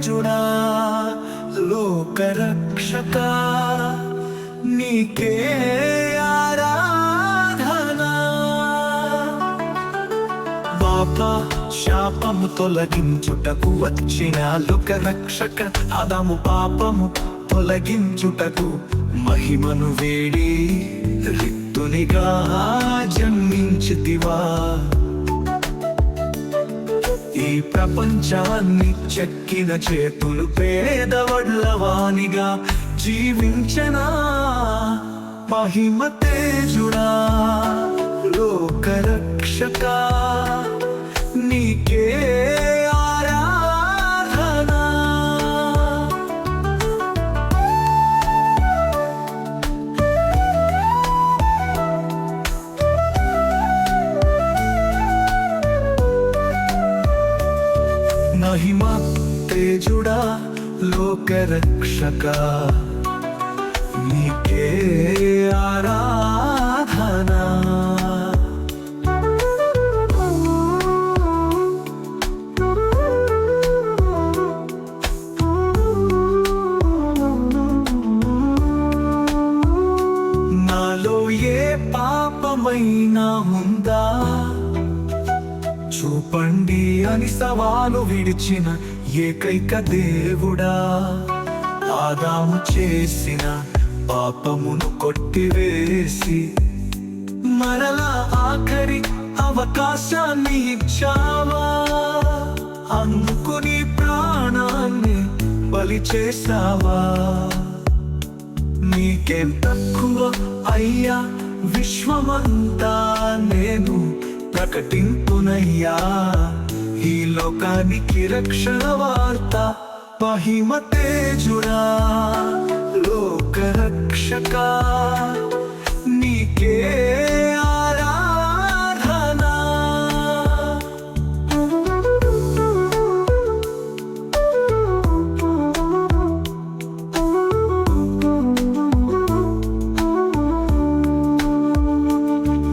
తేజుడా లోకరక్షక నీకే ఆరాధనా పాప శాపము తొలగించుటకు వచ్చిన లోకరక్షక అదము పాపము తొలగించుటకు మహిమను వేడి రిక్తునిగా జన్మించుదివా ప్రపంచాన్ని చెక్కిన చేతులు పేదవడ్లవానిగా జీవించనా? మహిమ తేజుడా లోకరక్షక? నీకే తేజుడా లోకరక్షక. నీకే ఆరాధనా. నాలో ఏ పాపమైనా ఉందా? చూపండి అని సవాలు విడిచిన ఏకైక దేవుడా ఆదాము చేసిన పాపమును కొట్టివేసి మరలా ఆఖరి అవకాశాన్ని ఇచ్చావా? అనుకుని ప్రాణాన్ని బలి చేసావా నీకేం తక్కువ అయ్యా విశ్వమంతా నేను ప్రకటింపునయ్యా. ఈ లోకానికి రక్షణ వార్త మహిమ తేజుడా లోక రక్షక నీకే ఆరాధనా.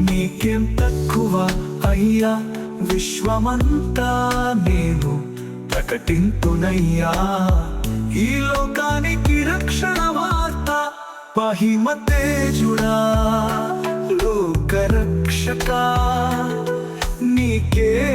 నీకేం తక్కువ అయ్యా విశ్వమంతా నేను ప్రకటింతునయ్యా. ఈ లోకానికి రక్షణ వార్త మహిమ తేజుడా. లోక రక్షక నీకే